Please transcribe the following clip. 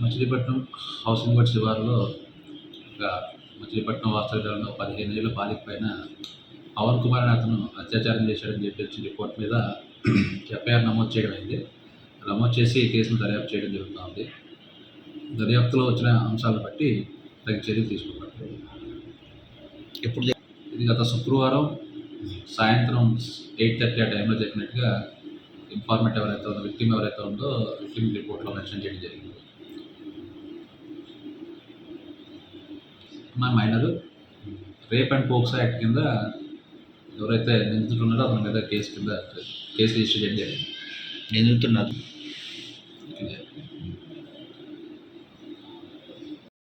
Machilipatnam housing board శివారులో ఒక మచిలీపట్నం వాస్తవ్యంలో పదిహేను ఏళ్ళ బాలిక పైన పవన్ కుమార్ అనే అతను అత్యాచారం చేశాడని చెప్పి రిపోర్ట్ మీద ఎఫ్ఐఆర్ నమోదు చేయడం అయింది. నమోదు చేసి కేసును దర్యాప్తు చేయడం జరుగుతూ ఉంది దర్యాప్తులో వచ్చిన అంశాలను బట్టి తగిన చర్యలు తీసుకుంటారు ఎప్పుడు ఇది గత శుక్రవారం సాయంత్రం ఎయిట్ థర్టీ ఆ టైంలో చెప్పినట్టుగా ఇన్ఫార్మేట్ ఎవరైతే ఉందో విక్టిమ్ ఎవరైతే ఉందో విక్టిమ్ రిపోర్ట్లో మెన్షన్ చేయడం జరిగింది. మా minor rape and POCSO act కింద ఎవరైతే నిందితులు ఉన్నారో అతని మీద కేసు కింద కేసు రిజిస్టర్ చేయడం జరిగింది. నిందితున్నారు